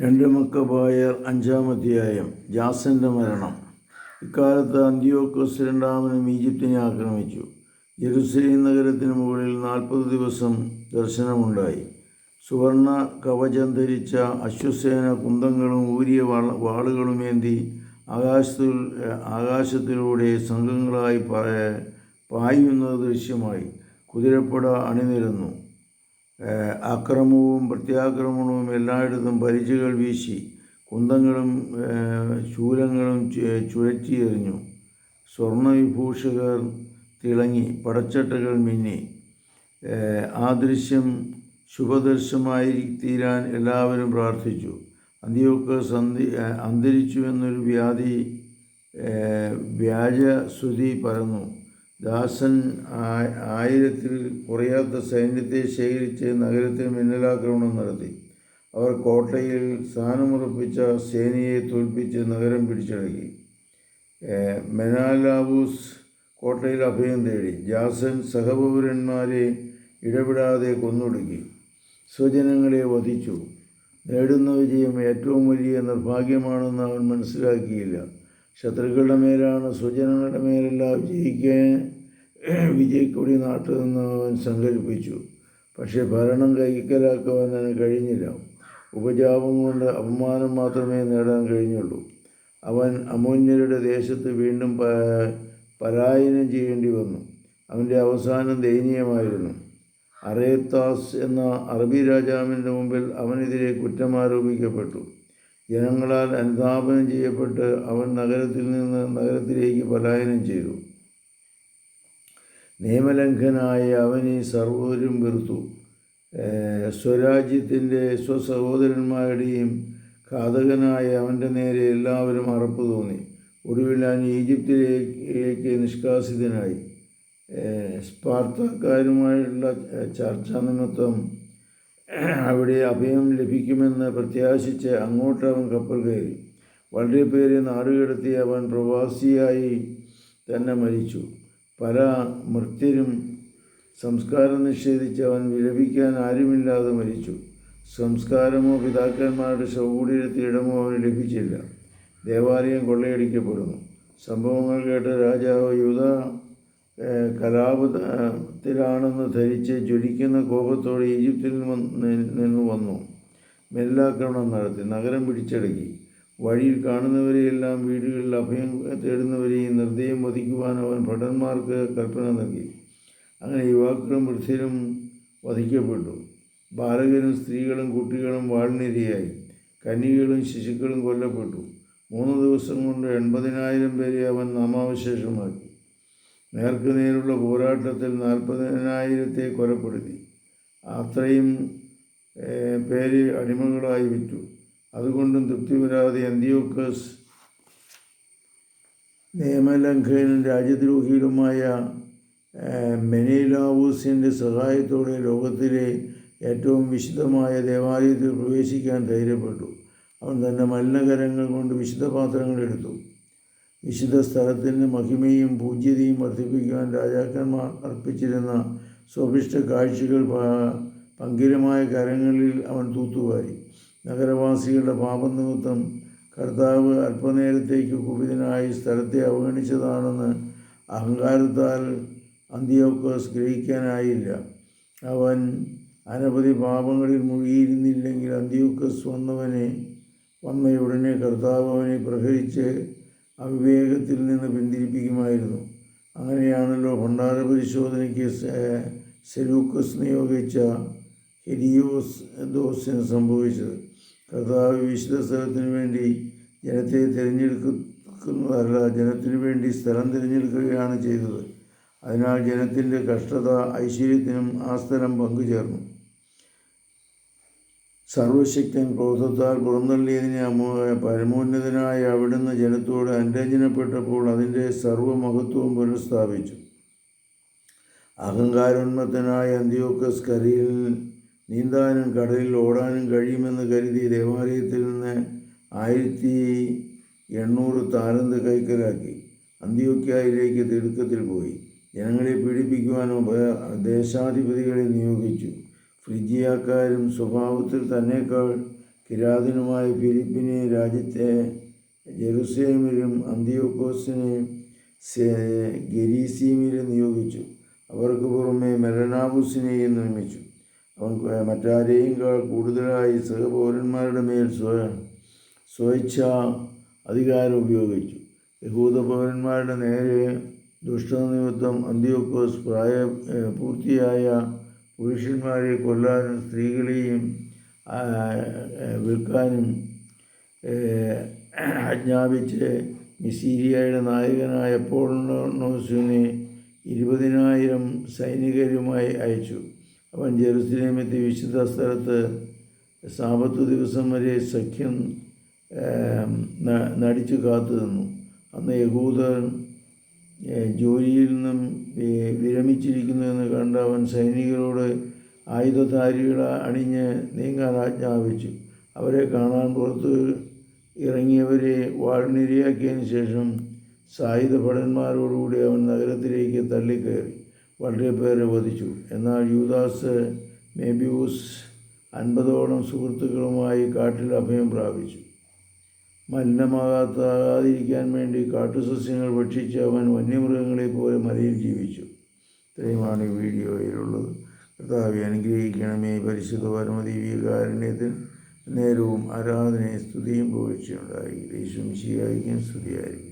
രണ്ട് മക്കബായർ അഞ്ചാം അധ്യായം. ജാസന്റെ മരണം. ഇക്കാലത്ത് അന്ത്യോക്കോസ് രണ്ടാമനും ഈജിപ്തിനെ ആക്രമിച്ചു. ജെറുസലേം നഗരത്തിന് മുകളിൽ നാൽപ്പത് ദിവസം ദർശനമുണ്ടായി. സുവർണ കവചം ധരിച്ച അശ്വസേന കുന്തങ്ങളും ഊരിയ വാള വാളുകളുമേന്തി ആകാശത്തിൽ ആകാശത്തിലൂടെ സംഘങ്ങളായി പായുന്നത് ദൃശ്യമായി. കുതിരപ്പട അണിനിരന്നു. ഏഹ് അക്രമവും പ്രത്യാക്രമണവും എല്ലായിടത്തും പരിചകൾ വീശി കുന്തങ്ങളും ശൂലങ്ങളും ചു- ചുഴറ്റി എറിഞ്ഞു. സ്വർണവിഭൂഷകർ തിളങ്ങി പടച്ചട്ടകൾ മിന്നി. ആ ദൃശ്യം ശുഭദർശമായി തീരാൻ എല്ലാവരും പ്രാർത്ഥിച്ചു. അന്തിയൊക്കെ സന്ധി അന്തരിച്ചു എന്നൊരു വ്യാധി വ്യാജശ്രുതി പരന്നു. ദാസൻ ആയിരത്തിൽ കുറയാത്ത സൈന്യത്തെ ശേഖരിച്ച് നഗരത്തിൽ മിന്നലാക്രമണം നടത്തി. അവർ കോട്ടയിൽ സ്ഥാനമുറപ്പിച്ച സേനയെ തോൽപ്പിച്ച് നഗരം പിടിച്ചടക്കി. മെനാലാവൂസ് കോട്ടയിൽ അഭയം തേടി. ജാസൻ സഹപൗരന്മാരെ ഇടപെടാതെ കൊന്നൊടുക്കി. സ്വജനങ്ങളെ വധിച്ചു. നേടുന്ന വിജയം ഏറ്റവും വലിയ നിർഭാഗ്യമാണെന്ന് അവൻ മനസ്സിലാക്കിയില്ല. ശത്രുക്കളുടെ മേലാണ് സ്വജനങ്ങളുടെ മേലല്ല വിജയിക്കാൻ വിജയിക്കൂടി നാട്ടിൽ നിന്ന് അവൻ സങ്കല്പിച്ചു പക്ഷേ ഭരണം കൈക്കലാക്കുവാൻ അവന് കഴിഞ്ഞില്ല. ഉപജാപം കൊണ്ട് അപമാനം മാത്രമേ നേടാൻ കഴിഞ്ഞുള്ളൂ. അവൻ അമോന്യരുടെ ദേശത്ത് വീണ്ടും പലായനം ചെയ്യേണ്ടി വന്നു. അവന്റെ അവസാനം ദയനീയമായിരുന്നു. അറേത്താസ് എന്ന അറബി രാജാവിന്റെ മുമ്പിൽ അവനെതിരെ കുറ്റം ആരോപിക്കപ്പെട്ടു. ജനങ്ങളാൽ അനുധാപനം ചെയ്യപ്പെട്ട് അവൻ നഗരത്തിൽ നിന്ന് നഗരത്തിലേക്ക് പലായനം ചെയ്തു. നിയമലംഘനായ അവനെ സർവരും വെറുത്തു. സ്വരാജ്യത്തിന്റെ സ്വസഹോദരന്മാരുടെയും ഘാതകനായ അവന്റെ നേരെ എല്ലാവരും അറപ്പ് തോന്നി. ഒടുവിൽ അവൻ ഈജിപ്തിലേക്ക് നിഷ്കാസിതനായി. സ്പാർത്തക്കാരുമായുള്ള ചർച്ച നിമിത്തം അവിടെ അഭയം ലഭിക്കുമെന്ന് പ്രത്യാശിച്ച് അങ്ങോട്ട് അവൻ കപ്പൽ കയറി. വളരെ പേരെ നാടുകടത്തി അവൻ പ്രവാസിയായി തന്നെ മരിച്ചു. പല മൃത്യരും സംസ്കാരം നിഷേധിച്ച് അവൻ വിലപിക്കാൻ ആരുമില്ലാതെ മരിച്ചു. സംസ്കാരമോ പിതാക്കന്മാരുടെ ശവകുടീരത്തിയിടമോ അവന് ലഭിച്ചില്ല. ദേവാലയം കൊള്ളയടിക്കപ്പെടുന്നു. സംഭവങ്ങൾ കേട്ട രാജാവ് യൂത കലാപത്തിലാണെന്ന് ധരിച്ച് ജ്വലിക്കുന്ന കോപത്തോടെ ഈജിപ്തിൽ നിന്ന് വന്നു. മെല്ലാക്രമണം നടത്തി. നഗരം പിടിച്ചടക്കി. വഴിയിൽ കാണുന്നവരെയെല്ലാം വീടുകളിൽ അഭയം തേടുന്നവരെയും നിർദ്ദയം വധിക്കുവാൻ അവൻ ഭടന്മാർക്ക് കൽപ്പന നൽകി. അങ്ങനെ യുവാക്കളും വൃദ്ധരും വധിക്കപ്പെട്ടു. ബാലകരും സ്ത്രീകളും കുട്ടികളും വാളിനിരയായി. കന്യകളും ശിശുക്കളും കൊല്ലപ്പെട്ടു. മൂന്ന് ദിവസം കൊണ്ട് എൺപതിനായിരം പേരെ അവൻ നാമാവശേഷമാക്കി. നേർക്ക് നേരുള്ള പോരാട്ടത്തിൽ നാൽപ്പതിനായിരത്തെ കൊലപ്പെടുത്തി. അത്രയും പേര് അടിമകളായി വിറ്റു. അതുകൊണ്ടും തൃപ്തി വരാതെ അന്ത്യോക്കസ് നിയമലംഘനും രാജ്യദ്രോഹിയുമായ മെനേലാവൂസിന്റെ സഹായത്തോടെ ലോകത്തിലെ ഏറ്റവും വിശുദ്ധമായ ദേവാലയത്തിൽ പ്രവേശിക്കാൻ ധൈര്യപ്പെട്ടു. അവൻ തന്റെ മലിനകരങ്ങൾ കൊണ്ട് വിശുദ്ധ പാത്രങ്ങൾ എടുത്തു. വിശുദ്ധ സ്ഥലത്തിന്റെ മഹിമയും പൂജ്യതയും വർദ്ധിപ്പിക്കുവാൻ രാജാക്കന്മാർ അർപ്പിച്ചിരുന്ന സ്വഭിഷ്ട കാഴ്ചകൾ പങ്കിരമായ കരങ്ങളിൽ അവൻ തൂത്തുവാരി. നഗരവാസികളുടെ പാപനിമിത്തം കർത്താവ് അല്പനേരത്തേക്ക് കുപിതനായി സ്ഥലത്തെ അവഗണിച്ചതാണെന്ന് അഹങ്കാരത്താൽ അന്ത്യോക്കോസ് ഗ്രഹിക്കാനായില്ല. അവൻ അനവധി പാപങ്ങളിൽ മുഴുകിയിരുന്നില്ലെങ്കിൽ അന്ത്യോക്കസ് വന്നവനെ വന്നയുടനെ കർത്താവ് അവനെ പ്രഹരിച്ച് അവിവേകത്തിൽ നിന്ന് പിന്തിരിപ്പിക്കുമായിരുന്നു. അങ്ങനെയാണല്ലോ ഭണ്ഡാര പരിശോധനയ്ക്ക് സെലൂക്കസ് നിയോഗിച്ച ഹെരിയോസ് ദോസിന് സംഭവിച്ചത്. കർത്താവ് വിശുദ്ധ സ്ഥലത്തിന് വേണ്ടി ജനത്തെ തിരഞ്ഞെടുക്കുന്നതല്ല ജനത്തിനു വേണ്ടി സ്ഥലം തിരഞ്ഞെടുക്കുകയാണ് ചെയ്തത്. അതിനാൽ ജനത്തിന്റെ കഷ്ടത ഐശ്വര്യത്തിനും ആ സ്ഥലം പങ്കുചേർന്നു. സർവശക്തൻ ക്രോധത്താൽ പുറന്തള്ളിയതിനെ പരമോന്നതനായ അവിടുന്ന് ജനത്തോട് അനുരഞ്ജനപ്പെട്ടപ്പോൾ അതിന്റെ സർവമഹത്വവും പുനഃസ്ഥാപിച്ചു. അഹങ്കാരോന്മത്തനായ അന്ത്യോക്കസ് കരയിൽ നീന്താനും കടലിൽ ഓടാനും കഴിയുമെന്ന് കരുതി ദേവാലയത്തിൽ നിന്ന് ആയിരത്തി എണ്ണൂറ് താരന്ത് കൈക്കലാക്കി. അന്ത്യോക്യായിലേക്ക് തിടുക്കത്തിൽ പോയി. ജനങ്ങളെ പീഡിപ്പിക്കുവാനും ദേശാധിപതികളെ നിയോഗിച്ചു. ഫ്രിജിയാക്കാരും സ്വഭാവത്തിൽ തന്നെക്കാൾ കിരാതനുമായ ഫിലിപ്പിനെ രാജ്യത്തെ ജെറുസലേമിലും അന്തിയോക്കോസിനെ ഗരീസീമിലും നിയോഗിച്ചു. അവർക്ക് പുറമെ മെലനാബുസിനെയും നിയമിച്ചു. അവൻ മറ്റാരെയും കൂടുതലായി സഹപൗരന്മാരുടെ മേൽ സ്വ സ്വേച്ഛ അധികാരം ഉപയോഗിച്ചു. യഹൂദ പൗരന്മാരുടെ നേരെ ദുഷ്ടനിമിത്തം അന്ത്യോക്കോസ് പ്രായ പൂർത്തിയായ പുരുഷന്മാരെ കൊല്ലാനും സ്ത്രീകളെയും വിൽക്കാനും ആജ്ഞാപിച്ച് മിസീരിയയുടെ നായകനായ പോളോസിനെ ഇരുപതിനായിരം സൈനികരുമായി അയച്ചു. അവൻ ജെറുസലേമെത്തി വിശുദ്ധ സ്ഥലത്ത് സാമ്പത്ത് ദിവസം വരെ സഖ്യം നടിച്ചു കാത്തു നിന്നു അന്ന് യഹൂദർ ഏ, ജോലിയിൽ നിന്നും വിരമിച്ചിരിക്കുന്നു എന്ന് കണ്ട് അവൻ സൈനികരോട് ആയുധധാരികളെ അണിഞ്ഞ് നീങ്ങാൻ ആജ്ഞാപിച്ചു. അവരെ കാണാൻ പുറത്ത് ഇറങ്ങിയവരെ വാൾനിരയാക്കിയതിന് ശേഷം സായുധ ഭടന്മാരോടുകൂടി അവൻ നഗരത്തിലേക്ക് തള്ളിക്കയറി. വളരെ പേരെ വധിച്ചു. എന്നാൽ യൂദാസ് മേബിയൂസ് അൻപതോളം സുഹൃത്തുക്കളുമായി കാട്ടിൽ അഭയം പ്രാപിച്ചു. മലിനമാകാത്താകാതിരിക്കാൻ വേണ്ടി കാട്ടുസസ്യങ്ങൾ ഭക്ഷിച്ച് അവൻ വന്യമൃഗങ്ങളെ പോലെ മലയിൽ ജീവിച്ചു. ഇത്രയുമാണ് ഈ വീഡിയോയിലുള്ളത്. കർത്താവെ അനുഗ്രഹിക്കണമേ. പരിശുദ്ധ പരമദീവികാരുണ്യത്തിൽ നേരവും ആരാധനയും സ്തുതിയും പോയിച്ചുണ്ടായി ദേശം ശരിയായിരിക്കും സ്തുതിയായിരിക്കും